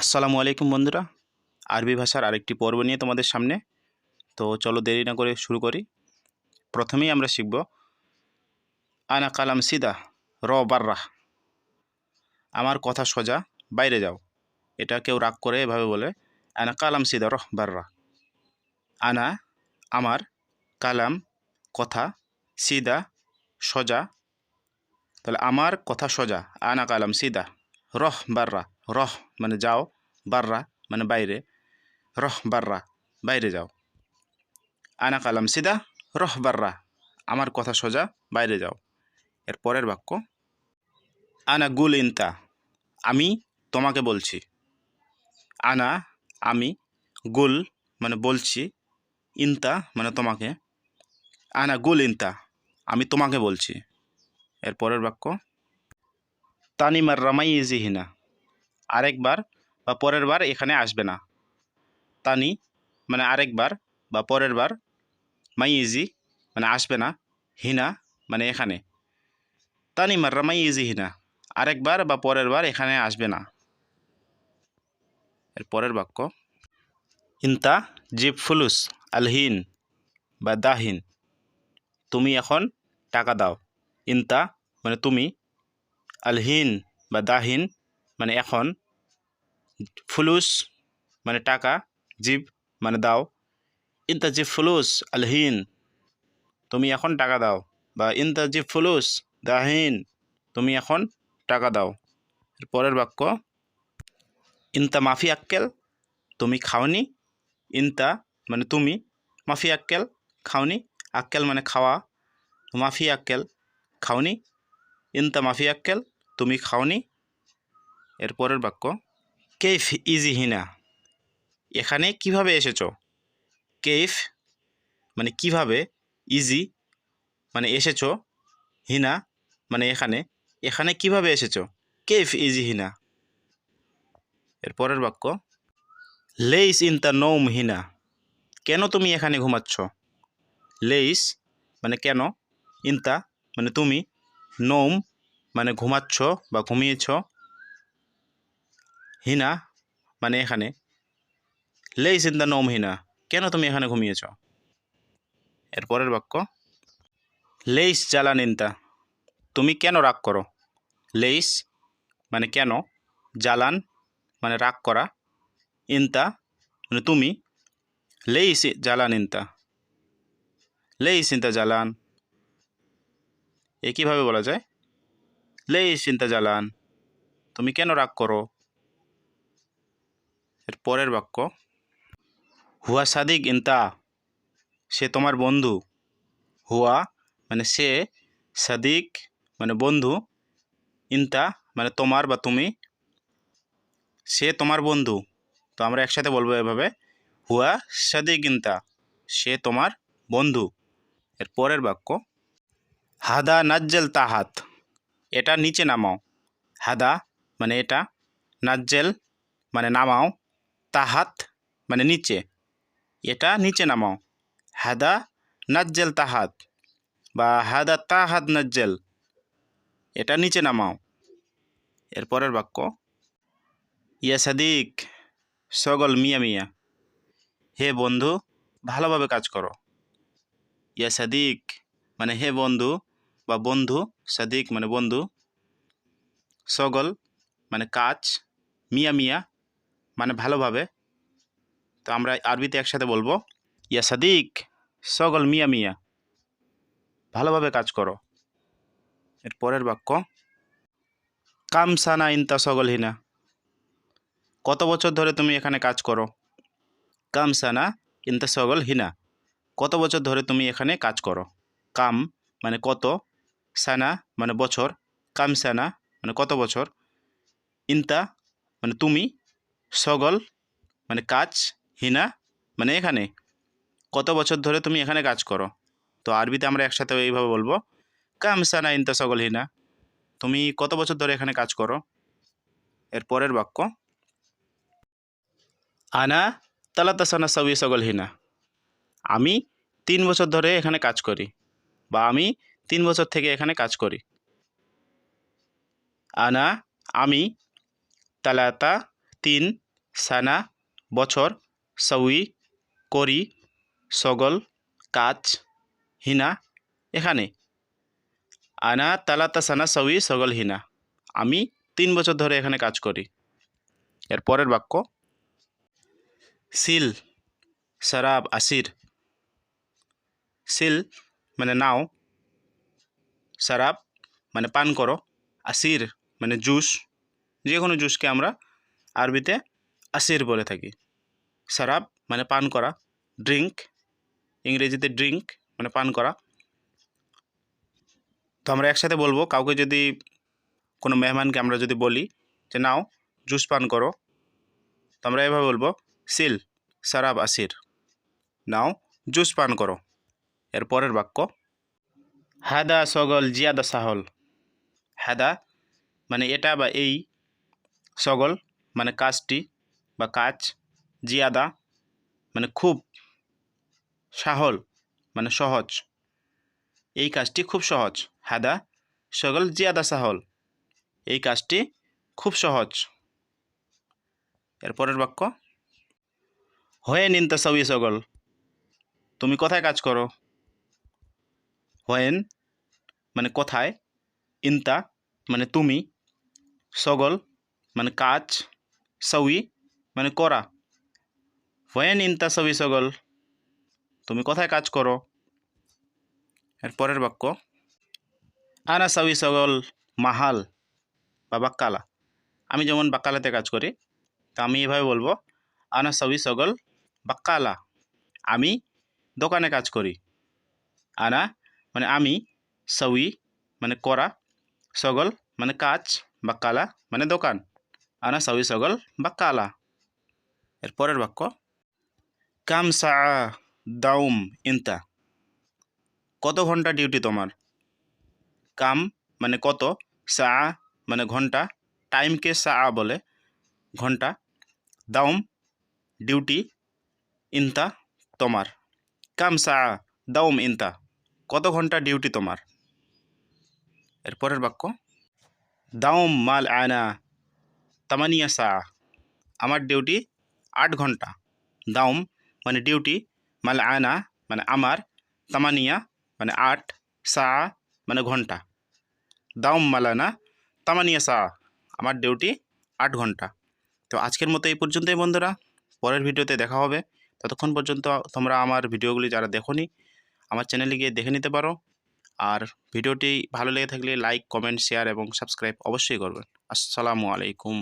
আসসালামু আলাইকুম বন্ধুরা। আরবি ভাষার আরেকটি পর্ব নিয়ে তোমাদের সামনে। তো চলো দেরি না করে শুরু করি। প্রথমেই আমরা শিখব, আনা কালাম সিদা, র বাররা। আমার কথা সোজা, বাইরে যাও। এটা কেউ রাগ করে এভাবে বলে, আনা কালাম সিদা রহ বাররা। আনা, আমার, কালাম, কথা, সিদা, সোজা। তাহলে আমার কথা সোজা, আনা কালাম সিদা রহ বাররা। রহ মানে যাও, বাররা মানে বাইরে, রহ, বাররা, বাইরে যাও। আনা কালাম সিদা, রহ, বাররা, আমার কথা সোজা, বাইরে যাও। এর পরের বাক্য, আনা গুল ইনতা, আমি তোমাকে বলছি। আনা, আমি গুল মানে বলছি, ইনতা মানে তোমাকে। আনা গুল ইনতা, আমি তোমাকে বলছি। এর পরের বাক্য, তানিমার রামাই ইজিহিনা আরেকবার বা পরের বার এখানে আসবে না। তানি মানে আরেকবার বা পরের বার মাই ইজি মানে আসবে না। হিনা মানে এখানে। তানি মাররা মাই ইজি হিনা। আরেকবার বা পরের বার এখানে আসবে না। এর পরের বাক্য, ইন্তা জিপ ফুলুস আলহিন বা দাহিন তুমি এখন টাকা দাও। ইন্তা মানে তুমি আলহিন বা দাহিন মানে এখন ফুলুস মানে টাকা, জিব মানে দাও। ইন্তা জিব ফুলুস আলহিন তুমি এখন টাকা দাও। বা ইন্তা জিব ফুলুস দাহিন তুমি এখন টাকা দাও। পরের বাক্য, ইন্তা মাফি আক্কেল, তুমি খাওনি। ইন্তা মানে তুমি, মাফি আক্কেল, খাওনি। আক্কেল মানে খাওয়া, মাফি আক্কেল, খাওনি। ইন্তা মাফি আক্কেল, তুমি খাওনি। এর পরের বাক্য কেফ ইজি হিনা। এখানে কীভাবে এসেছ? কেফ মানে কীভাবে ইজি মানে এসেছ? হিনা মানে এখানে। এখানে কীভাবে এসেছ? কেফ ইজি হিনা। এর পরের বাক্য, লেইস ইন দ্য নৌম হিনা। কেন তুমি এখানে ঘুমাচ্ছ? লেইস মানে কেন? ইনতা মানে তুমি। নৌম মানে ঘুমাচ্ছ বা ঘুমিয়েছ। হিনা? মানে এখানে। লেইস ইন দ্য নোম হিনা। কেন তুমি এখানে ঘুমিয়েছ? এরপরের বাক্য। লেইস জ্বালান ইনতা তুমি কেন রাগ করো? লেইস মানে কেন? জ্বালান মানে রাগ করা। ইনতা মানে তুমি। লেইস জ্বালান ইনতা লেইস ইনতা জ্বালান। এ কীভাবে বলা যায়? লেইস ইনতা জ্বালান। তুমি কেন রাগ করো? পরের বাক্য, হুয়া সাদিক ইনতা, সে তোমার বন্ধু। হুয়া মানে সে, সাদিক মানে বন্ধু, ইনতা মানে তোমার বা তুমি, সে তোমার বন্ধু। তো আমরা একসাথে বলব এভাবে, হুয়া সাদিক ইনতা, সে তোমার বন্ধু। এর পরের বাক্য, হাদা নাজ্জেল তাহাত, এটা নিচে নামাও। হাদা মানে এটা, নাজ্জেল মানে নামাও। তাহাত মানে নিচে। এটা নিচে নামাও। হাদা নাজ্জেল তাহাত বা হাদা তাহাত নাজ্জেল। এটা নিচে নামাও। এরপরের বাক্য, ইয়া সাদিক, সগল মিয়া মিয়া। হে বন্ধু, ভালোভাবে কাজ করো। ইয়া সাদিক মানে হে বন্ধু বা বন্ধু, সাদিক মানে বন্ধু। সগল মানে কাজ, মিয়া মিয়া। মানে ভালোভাবে। তো আমরা আরবিতে একসাথে বলব, ইয়া সাদিক, সগল মিয়া মিয়া, ভালোভাবে কাজ করো। এর পরের বাক্য, কাম সানা ইনতা সগল হিনা, কত বছর ধরে তুমি এখানে কাজ করো? কাম সানা ইনতা সগল হিনা, কত বছর ধরে তুমি এখানে কাজ করো? কাম মানে কত, সানা মানে বছর, কাম সানা মানে কত বছর? ইনতা মানে তুমি সগল মানে কাজ, হিনা মানে এখানে। কত বছর ধরে তুমি এখানে কাজ করো? তো আরবিতে আমরা একসাথে এইভাবে বলব কাম সানা ইনতা সগল হিনা। তুমি কত বছর ধরে এখানে কাজ করো? এর পরের বাক্য, আনা তালাতা সানা সবই সগল হিনা। আমি তিন বছর ধরে এখানে কাজ করি, বা আমি তিন বছর থেকে এখানে কাজ করি। আনা, আমি তালাতা তিন, সানা, বছর সউই করি, সগল কাজ হিনা, এখানে। আনা, তালাতা, সানা সউই সগল, হিনা। আমি তিন বছর ধরে এখানে কাজ করি। এর পরের বাক্য, সিল, সারাব, আসির। সিল মানে নাও, সারাব মানে পান করো। আসির মানে জুস যে কোনো জুসকে আমরা আরবিতে আসির বলে থাকি। সারাব মানে পান করা ড্রিঙ্ক ইংরেজিতে ড্রিঙ্ক মানে পান করা। তো আমরা একসাথে বলব, কাউকে যদি কোনো মেহমানকে আমরা যদি বলি যে, নাও, জুস পান করো, তো আমরা এভাবে বলব, সিল, সারাব আসির। নাও, জুস পান করো। এর পরের বাক্য, হাদা সগল জিয়াদা সাহল। হাদা মানে এটা বা এই সগল মানে কাজটি বা কাজ জিয়াদা মানে খুব সাহল মানে সহজ। এই কাজটি খুব সহজ। হাদা, সগল জিয়াদা সাহল। এই কাজটি খুব সহজ। এরপরের বাক্য, হয়ে নিন তাসাউই সগল। তুমি কোথায় কাজ করো? হোয়েন মানে কোথায়? ইনতা মানে তুমি। সগল মানে কাজ। সউই মানে করা হোয়েন ইনতা সউই সগল তুমি কোথায় কাজ করো এর পরের বাক্য। আনা সউই সগল মাহাল বা বাক্কালা আমি যেমন বাক্কালাতে কাজ করি তা আমি এভাবে বলব, আনা সউই সগল বাক্কালা আমি দোকানে কাজ করি আনা মানে আমি সউই মানে করা সগল মানে কাজ বাক্কালা মানে দোকান। আনা সউই সগল বাক্কালা এর পরের বাক্য কাম সা দাউম ইনতা। কত ঘণ্টা ডিউটি তোমার? কাম মানে কত, সা মানে ঘণ্টা। টাইমকে সা বলে ঘণ্টা। দাউম ডিউটি, ইনতা তোমার। কাম সা দাউম ইনতা। কত ঘণ্টা ডিউটি তোমার? এর পরের বাক্য, দাউম মাল আয়না তামানিয়া সা, আমার ডিউটি আট ঘণ্টা। দাউম মানে ডিউটি মাল আয়না মানে আমার, তামানিয়া মানে আট, সা মানে ঘণ্টা। দাউম মালানা তামানিয়া সা, আমার ডিউটি আট ঘণ্টা। তো আজকের মতো এই পর্যন্তই বন্ধুরা। পরের ভিডিওতে দেখা হবে। ততক্ষণ পর্যন্ত তোমরা আমার ভিডিওগুলি যারা দেখোনি, আমার চ্যানেলে গিয়ে দেখে নিতে পারো। আর ভিডিওটি ভালো লেগে থাকলে লাইক কমেন্ট শেয়ার এবং সাবস্ক্রাইব অবশ্যই করবেন। আসসালামু আলাইকুম।